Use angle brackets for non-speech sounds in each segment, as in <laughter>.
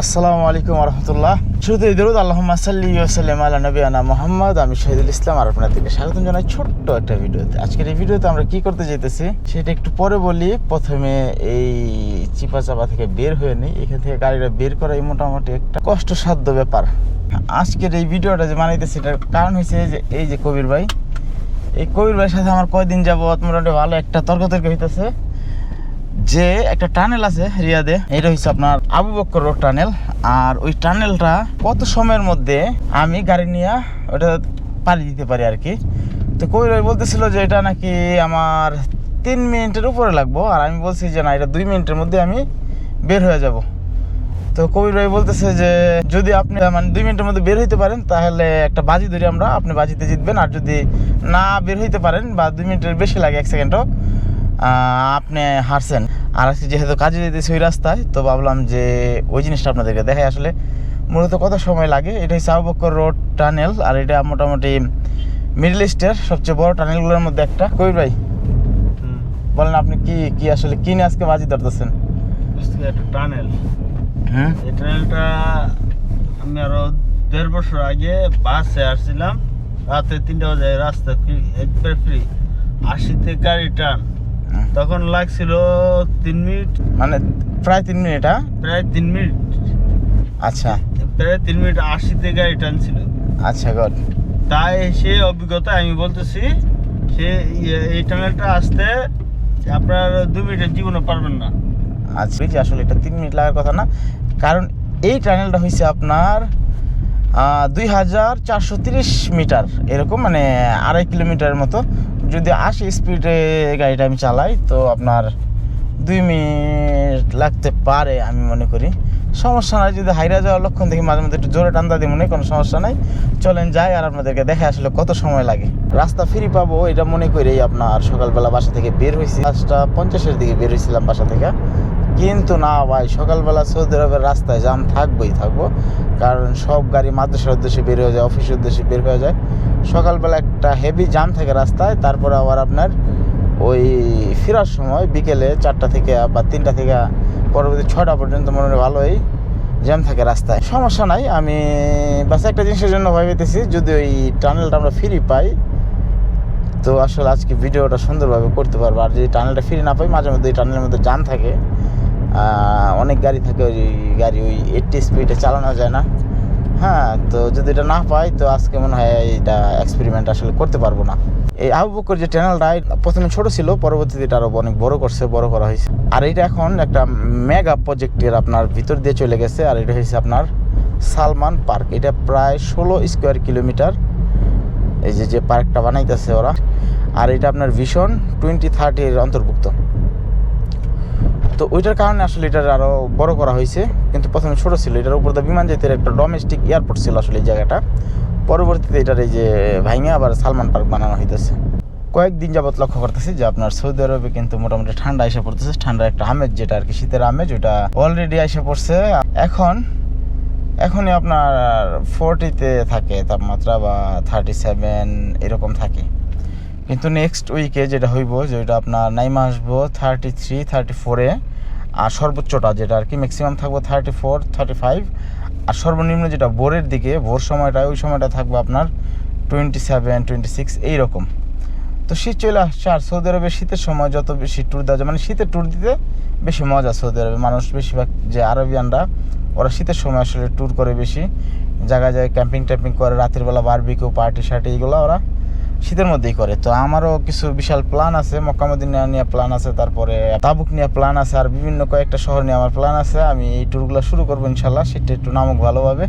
আসসালামু আলাইকুম রহমতুল্লাহ। শুরুতে দরুদ আল্লাহ সাল্লি ওসাল্লাম আলা নবীনা মোহাম্মদ। আমি শহীদুল ইসলাম আর আপনাদেরকে স্বাগতম জানাই ছোট্ট একটা ভিডিওতে। আজকের এই ভিডিওতে আমরা কি করতে যেতেছি সেটা একটু পরে বলি। প্রথমে এই চিপা চাপা থেকে বের হয়ে নিই। এখান থেকে গাড়িটা বের করাই মোটামুটি একটা কষ্টসাধ্য ব্যাপার। আজকের এই ভিডিওটা যে বানাইতেছি, এটার কারণ হয়েছে যে, এই যে কবির ভাই, এই কবির ভাইয়ের সাথে আমার কয়দিন যাবত মোটামুটি ভালো একটা তর্কতর্ক হইতেছে। যে একটা টানেল আছে রিয়াদে, এটা হচ্ছে আপনার আবু বক্কর রোড টানেল। আর ওই টানেলটা কত সময়ের মধ্যে আমি গাড়ি নিয়ে ওটা পাড়ি দিতে পারি আর কি। তো কবির বলতেছিল যে এটা নাকি আমার তিন মিনিটের উপরে লাগবো, আর আমি বলছি যে না, এটা দুই মিনিটের মধ্যে আমি বের হয়ে যাব। তো কবির ভাই বলতেছে যে যদি আপনি মানে দুই মিনিটের মধ্যে বের হইতে পারেন, তাহলে একটা বাজি ধরি আমরা আপনি বাজিতে জিতবেন। আর যদি না বের হইতে পারেন বা দুই মিনিটের বেশি লাগে, এক সেকেন্ডও আপনি হারছেন। আর আজকে যেহেতু কাজে যেতেছি ওই রাস্তায় তো ভাবলাম যে ওই জিনিসটা আপনাদেরকে দেখাই। আসলে মূলত কত সময় লাগে? এটা হচ্ছে আবুবকর রোড টানেল আর এটা মোটামুটি মিডল ইস্টের সবচেয়ে বড় টানেলগুলোর মধ্যে একটা। কবির ভাই বলেন আপনি কি কি আসলে কি নিয়ে আজকে বাজি ধরতেছেন? একটা টানেল। হুম এই টানেলটা আমি আরও দেড় বছর আগে বাসে আসছিলাম। রাতে তিনটা বাজে রাস্তা ফ্রি একবার ফ্রি আশিতে গাড়ি টান। তখন লাগছিল তিন মিনিট। মানে প্রায় তিন মিনিট হ্যাঁ? প্রায় তিন মিনিট। আচ্ছা। প্রায় তিন মিনিট আশিতে গাড়ি টানছিল আচ্ছা গড তাই সে অভিজ্ঞতা আমি বলতেছি সে ইয়ে- এই টানেলটা আসতে আপনার দু মিনিটের জীবনে পারবেন না। আচ্ছা আসলে এটা তিন মিনিট লাগার কথা না কারণ এই টানেলটা হয়েছে আপনার দুই হাজার চারশো তিরিশ মিটার, এরকম মানে আড়াই কিলোমিটারের মতো। যদি আশি স্পিডে গাড়িটা আমি চালাই, তো আপনার দুই মিনিট লাগতে পারে আমি মনে করি। সমস্যা নাই, যদি হাইরা যাওয়ার লক্ষণ দেখি, মাঝে মধ্যে একটু জোরে টান্দা দিই মনে কোনো সমস্যা নাই। চলেন যাই আর আপনাদেরকে দেখে আসলে কত সময় লাগে। রাস্তা ফ্রি পাবো, এটা মনে করেই আপনার সকালবেলা বাসা থেকে বের হয়েছি। পাঁচটা পঞ্চাশের দিকে বের হয়েছিলাম বাসা থেকে। কিন্তু না ভাই, সকালবেলা সৌদি আরবের রাস্তায় জাম থাকবোই থাকব। কারণ সব গাড়ি মাদ্রাসার উদ্দেশ্যে বের হয়ে যায় অফিসের উদ্দেশ্যে বের হয়ে যায়। সকালবেলা একটা হেভি জাম থাকে রাস্তায়, তারপরে আবার আপনার ওই ফেরার সময় বিকেলে চারটা থেকে বা তিনটা থেকে পরবর্তী ছটা পর্যন্ত মনে হয় ভালোই জ্যাম থাকে রাস্তায়। সমস্যা নাই, আমি বাস একটা জিনিসের জন্য ভাবিতেছি যদি ওই টানেলটা আমরা ফ্রি পাই, তো আসলে আজকে ভিডিওটা সুন্দরভাবে করতে পারব। আর যদি টানেলটা ফ্রি না পাই, মাঝে মধ্যে এই টানেলের মধ্যে জাম থাকে অনেক গাড়ি থাকে, ওই গাড়ি ওই এইটটি স্পিডে চালানো যায় না। হ্যাঁ তো যদি এটা না পাই, তো আজকে মনে হয় এটা এক্সপেরিমেন্ট আসলে করতে পারব না। এই আবু বকর যে চ্যানেলটা প্রথমে ছোট ছিল, পরবর্তীতে এটা আরও অনেক বড় করছে, বড় করা হয়েছে। আর এটা এখন একটা মেগা প্রজেক্টের আপনার ভিতর দিয়ে চলে গেছে, আর এটা হচ্ছে আপনার সালমান পার্ক। এটা প্রায় ষোলো স্কোয়ার কিলোমিটার এই যে যে পার্কটা বানাইতেছে ওরা। আর এটা আপনার ভিশন টোয়েন্টি থার্টির অন্তর্ভুক্ত। তো ওইটার কারণে আসলে এটার আরও বড় করা হয়েছে। কিন্তু প্রথমে ছোট ছিল, এটার উপর তো বিমান যেতে একটা ডোমেস্টিক এয়ারপোর্ট ছিল আসলে এই জায়গাটা। পরবর্তীতে এটার এই যে ভাইঙে আবার সালমান পার্ক বানানো হইতেছে। কয়েকদিন যাবত লক্ষ্য করতেছি যে আপনার সৌদি আরবে কিন্তু মোটামুটি ঠান্ডা এসে পড়তেছে। ঠান্ডার একটা আমেজ, যেটা আর কি শীতের আমেজ, ওটা অলরেডি এসে পড়ছে। এখন, এখনই আপনার ফোরটিতে থাকে তাপমাত্রা বা থার্টি সেভেন এরকম থাকে। কিন্তু নেক্সট উইকে যেটা হইব, যেটা আপনার নাইমা আসব থার্টি থ্রি থার্টি ফোরে আর সর্বোচ্চটা যেটা আর কি ম্যাক্সিমাম থাকব থার্টি ফোর থার্টি ফাইভ আর সর্বনিম্ন যেটা ভোরের দিকে, ভোর সময়টা, ওই সময়টা থাকব আপনার টোয়েন্টি সেভেন টোয়েন্টি সিক্স এইরকম। তো শীত চলে আসছে, আর সৌদি আরবে শীতের সময় যত বেশি ট্যুর দেওয়া যায় মানে শীতের ট্যুর দিতে বেশি মজা সৌদি আরবে। মানুষ বেশিরভাগ যে আরবিয়ানরা, ওরা শীতের সময় আসলে ট্যুর করে বেশি। জায়গায় জায়গায় ক্যাম্পিং ট্যাম্পিং করে, রাতের বেলা বারবিকিউ পার্টি শার্টি এগুলো ওরা শীতের মধ্যেই করে। তো আমারও কিছু বিশাল প্ল্যান আছে মক্কামদিনা নিয়ে প্ল্যান আছে, তারপরে তাবুক নিয়ে প্ল্যান আছে, আর বিভিন্ন কয়েকটা শহর নিয়ে আমার প্ল্যান আছে। আমি এই ট্যুরগুলো শুরু করব ইনশাল্লাহ সেটা একটু নামুক ভালোভাবে।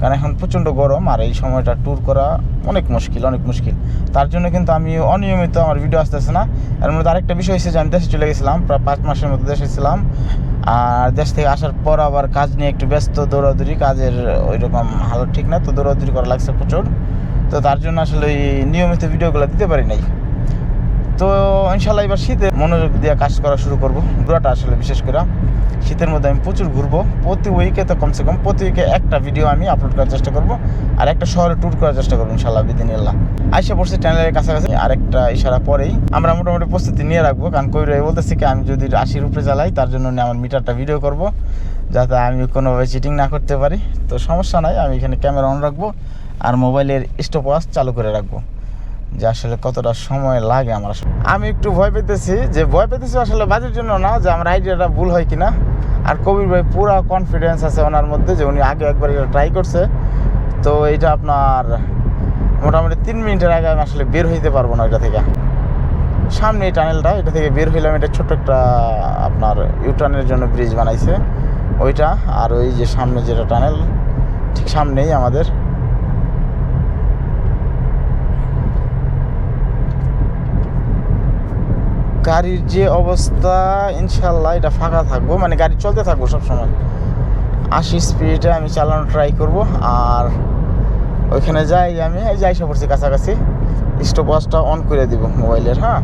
কারণ এখন প্রচণ্ড গরম, আর এই সময়টা ট্যুর করা অনেক মুশকিল অনেক মুশকিল। তার জন্য কিন্তু আমি অনিয়মিত আমার ভিডিও আসতেছে না। এর মধ্যে আরেকটা বিষয় হচ্ছে যে আমি দেশে চলে গেছিলাম, প্রায় পাঁচ মাসের মতো দেশে ছিলাম। আর দেশ থেকে আসার পর আবার কাজ নিয়ে একটু ব্যস্ত, দৌড়াদৌড়ি, কাজের ওই রকম হালত ঠিক না, তো দৌড়াদৌড়ি করা লাগছে প্রচুর। তো তার জন্য আসলে ওই নিয়মিত ভিডিওগুলো দিতে পারি নাই। তো ইনশাল্লাহ এবার শীতে মনোযোগ দিয়ে কাজ করা শুরু করব ঘোরাটা আসলে বিশেষ করে। শীতের মধ্যে আমি প্রচুর ঘুরবো, প্রতি উইকে তো কমসে কম প্রতি উইকে একটা ভিডিও আমি আপলোড করার চেষ্টা করব, আর একটা শহরে ট্যুর করার চেষ্টা করব ইনশাল্লাহ বিদিন আল্লাহ আইসা পড়ছি চ্যানেলের কাছাকাছি, আরেকটা ইশারা পরেই। আমরা মোটামুটি প্রস্তুতি নিয়ে রাখব, কারণ কই রয়ে বলতেছি কি, আমি যদি আশির উপরে চালাই তার জন্য নিয়ে আমার মিটারটা ভিডিও করব, যাতে আমি কোনোভাবে চিটিং না করতে পারি। তো সমস্যা নাই, আমি এখানে ক্যামেরা অন রাখব। আর মোবাইলের স্টপ ওয়াচ চালু করে রাখব, যে আসলে কতটা সময় লাগে আমার আমি একটু ভয় পেতেছি যে, ভয় পেতেছি আসলে বাজের জন্য না, যে আমার আইডিয়াটা ভুল হয় কিনা। আর কবির ভাই পুরা কনফিডেন্স আছে ওনার মধ্যে, যে উনি আগে একবার এটা ট্রাই করছে। তো এইটা আপনার মোটামুটি তিন মিনিটের আগে আমি আসলে বের হইতে পারব না এটা থেকে। সামনে এই টানেলটা এটা থেকে বের হইলাম, এটা ছোট্ট একটা আপনার ইউটার্নের জন্য ব্রিজ বানাইছে। ওইটা, আর ওই যে সামনে যেটা টানেল ঠিক সামনেই আমাদের গাড়ির যে অবস্থা ইনশাল্লাহ এটা ফাঁকা থাকব। মানে গাড়ি চলতে থাকব সবসময়। আশি স্পিডে আমি চালানো ট্রাই করব। আর ওইখানে যাই আমি, এই যাই এসে পড়ছি কাছাকাছি। স্টপ ওয়াচটা অন করে দিব মোবাইলের হ্যাঁ?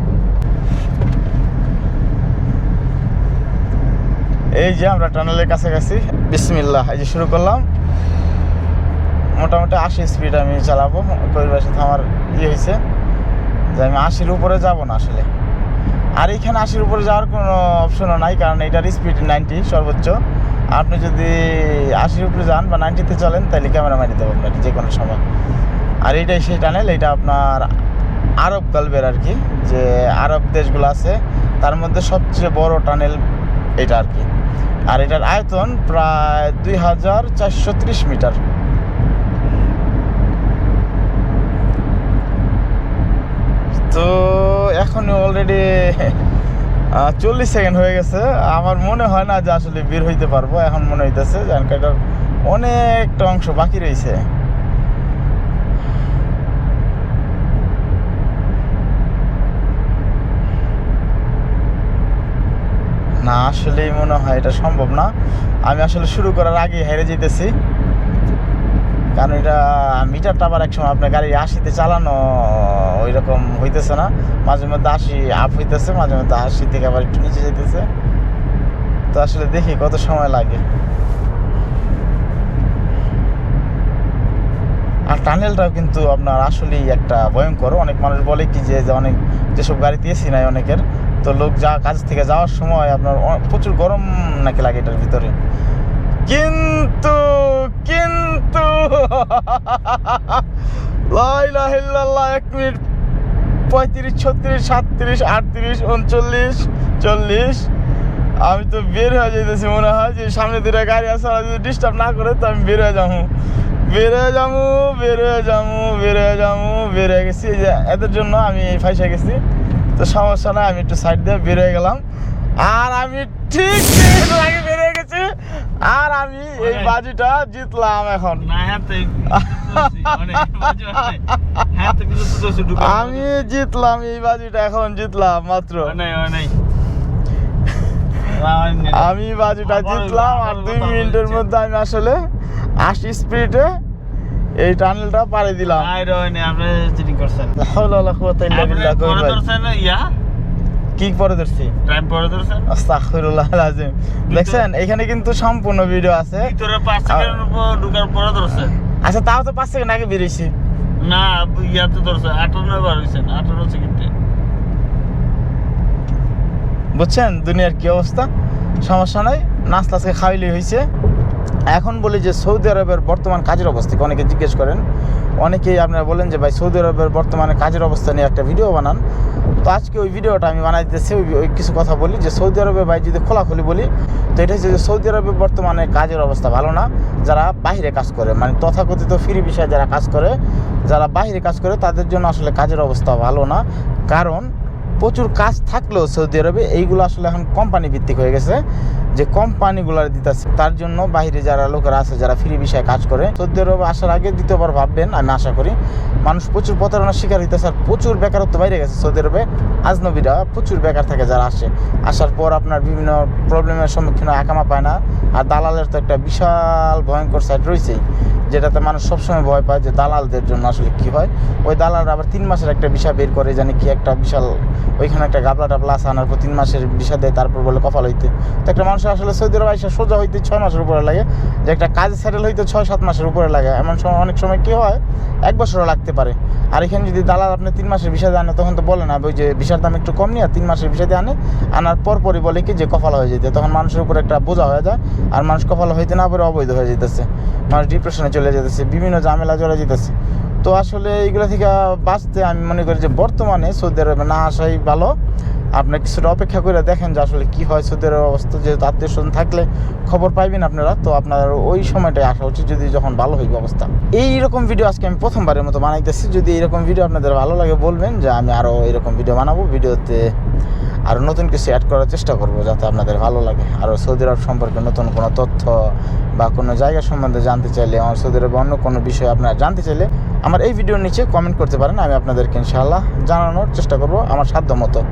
এই যে আমরা টানেলের কাছাকাছি। বিসমিল্লাহ, এই যে শুরু করলাম। মোটামুটি আশি স্পিড আমি চালাবো। পরিবারের সাথে আমার ইয়ে হয়েছে যে আমি আশির উপরে যাব না আসলে। আর এইখানে আশির উপরে যাওয়ার কোনো অপশনও নাই, কারণ এটার স্পিড নাইনটি সর্বোচ্চ। আপনি যদি আশির উপরে যান বা নাইনটিতে চলেন, তাহলে ক্যামেরা মারি দেবো আপনার যে কোনো সময়। আর এইটাই সেই টানেল এটা আপনার আরব গালবের আর কি, যে আরব দেশগুলো আছে, তার মধ্যে সবচেয়ে বড় টানেল এটা আর কি। আর এটার আয়তন প্রায় দুই হাজার চারশো ত্রিশ মিটার। তো এখন অলরেডি চল্লিশ সেকেন্ড হয়ে গেছে। আমার মনে হয় না যে আসলে বের হইতে পারব। এখন মনে হইতেছে যে এটার অনেকটা অংশ বাকি রয়েছে না, আসলেই মনে হয় এটা সম্ভব না। আমি আসলে শুরু করার আগে হেরে যেতেছি। কারণ এটা, মিটারটা আবার এক সময় আপনার গাড়ি আশিতে চালানো ওই রকম হইতেছে না। মাঝে মধ্যে আশি আপ হইতেছে, মাঝে মধ্যে আশি থেকে আবার একটু নিচে যেতেছে তো আসলে দেখি কত সময় লাগে। আর টানেলটাও কিন্তু আপনার আসলেই একটা ভয়ঙ্কর। অনেক মানুষ বলে কি যে অনেক, যেসব গাড়িতে এসি নাই অনেকের, তো লোক যা কাজ থেকে যাওয়ার সময় আপনার প্রচুর গরম নাকি লাগে এটার ভিতরে। কিন্তু কিন্তু <laughs> এক মিনিট, পঁয়ত্রিশ, ছত্রিশ, সাতত্রিশ, আটত্রিশ, উনচল্লিশ, চল্লিশ। আমি তো বের হয়ে যেতেছি মনে হয় যে সামনে দুটা গাড়ি আছে যদি ডিস্টার্ব না করে, তো আমি বের হয়ে যাব। বের হয়ে যাব, বের হয়ে যাব, বের হয়ে যাব, বের হয়ে গেছি। যে এদের জন্য আমি ফাইসে গেছি। তো সমস্যা নাই, আমি একটু সাইড দিয়ে বের হয়ে গেলাম। আর আমি ঠিক আগে বের হয়ে গেছি। আমি এই বাজিটা জিতলাম এখন। আমি জিতলাম এই বাজিটা এখন জিতলাম মাত্র। আমি বাজিটা জিতলাম আর দুই মিনিটের মধ্যে আমি আসলে আশি স্পিডে এই টানেলটা পাড়ি দিলাম। আপনি চিটিং করছেন। লা হাওলা ওয়ালা কুওয়াতা ইল্লা আপনি বিল্লাহ কই পরে ভাই। ধরছেন ইয়া? কি পরে ধরছি। টাইম পরে ধরছেন? আস্তাগফিরুল্লাহ আলাজিম দেখছেন এখানে কিন্তু সম্পূর্ণ ভিডিও আছে। ভিতরে পাঁচ সেকেন্ড ঢুকার পরে ধরছেন আচ্ছা তাও তো পাঁচ সেকেন্ড আগে বেরিয়েছি না ইয়াতে ধরছে আটান্ন বার হয়েছেন আটান্ন সেকেন্ডে বুঝছেন দুনিয়ার কি অবস্থা? সমস্যা নাই আজকে খাইলে হয়েছে এখন বলি যে সৌদি আরবের বর্তমান কাজের অবস্থা অনেকে জিজ্ঞেস করেন। অনেকেই আপনারা বলেন যে ভাই সৌদি আরবের বর্তমানে কাজের অবস্থা নিয়ে একটা ভিডিও বানান। তো আজকে ওই ভিডিওটা আমি বানাই দিতেছি, ওই কিছু কথা বলি, যে সৌদি আরবে ভাই যদি খোলাখুলি বলি, তো এটা হচ্ছে যে সৌদি আরবে বর্তমানে কাজের অবস্থা ভালো না, যারা বাহিরে কাজ করে মানে তথাকথিত ফ্রি বিষয়ে যারা কাজ করে, যারা বাহিরে কাজ করে, তাদের জন্য আসলে কাজের অবস্থা ভালো না। কারণ প্রচুর কাজ থাকলেও সৌদি আরবে এইগুলো আসলে এখন কোম্পানি ভিত্তিক হয়ে গেছে। যে কোম্পানিগুলো দিতেছে, তার জন্য বাইরে যারা লোকেরা আছে, যারা ফ্রি বিষয়ে কাজ করে, সৌদি আরবে আসার আগে দ্বিতীয়বার ভাববেন আমি আশা করি, মানুষ প্রচুর প্রতারণার শিকার হইতেছে, আর প্রচুর বেকারত্ব বাইরে গেছে সৌদি আরবে। আজনবীরা প্রচুর বেকার থাকে যারা আসে। আসার পর আপনার বিভিন্ন প্রবলেমের সম্মুখীন একামা পায় না। আর দালালের তো একটা বিশাল ভয়ঙ্কর সাইড রয়েছেই। যেটাতে মানুষ সবসময় ভয় পায় যে দালালদের জন্য আসলে কি হয়। ওই দালালরা আবার তিন মাসের একটা বিষা বের করে, জানি কি একটা বিশাল, ওইখানে একটা গাবলা টাবলা আছে, আনার পর তিন মাসের বিষা দেয়, তারপর বলে কপাল হইতে। তো একটা মানুষের আসলে সৌদি আরব আইসা সোজা হইতে ছয় মাসের উপরে লাগে, যে একটা কাজ সেটেল হইতে ছয় সাত মাসের উপরে লাগে। এমন সময়, অনেক সময় কি হয়, এক বছরও লাগতে পারে। আর এখানে যদি দালাল আপনি তিন মাসের বিষয় আনে তখন তো বলে না, ওই যে বিষার দাম একটু কম নিয়ে আর তিন মাসের বিষয় দিয়ে আনে, আনার পর পরই বলে কি যে কপাল হয়ে যেতে। তখন মানুষের উপর একটা বোঝা হয়ে যায়, আর মানুষ কপাল হইতে না পারে অবৈধ হয়ে যেতেছে। মানুষ ডিপ্রেশনে চলে যেতেছে, বিভিন্ন ঝামেলা চলে যেতেছে। তো আসলে এইগুলো থেকে বাঁচতে আমি মনে করি যে বর্তমানে সৌদি আরবে না আসাই ভালো। আপনি কিছুটা অপেক্ষা করে দেখেন যে আসলে কী হয় সৌদি আরবের অবস্থা, যেহেতু আত্মীয় স্বজন থাকলে খবর পাইবেন আপনারা। তো আপনার ওই সময়টাই আসা উচিত যদি যখন ভালো হইবে অবস্থা এই রকম ভিডিও আজকে আমি প্রথমবারের মতো বানাইতেছি। যদি এরকম ভিডিও আপনাদের ভালো লাগে বলবেন যে আমি আরও এরকম ভিডিও বানাবো। ভিডিওতে আরও নতুন কিছু অ্যাড করার চেষ্টা করব যাতে আপনাদের ভালো লাগে। আর সৌদি আরব সম্পর্কে নতুন কোনো তথ্য বা কোনো জায়গা সম্বন্ধে জানতে চাইলে, আমার সৌদি আরবে অন্য কোনো বিষয়ে আপনারা জানতে চাইলে আমার এই ভিডিওর নিচে কমেন্ট করতে পারেন, আমি আপনাদেরকে ইনশাআল্লাহ জানানোর চেষ্টা করব আমার সাধ্য মতো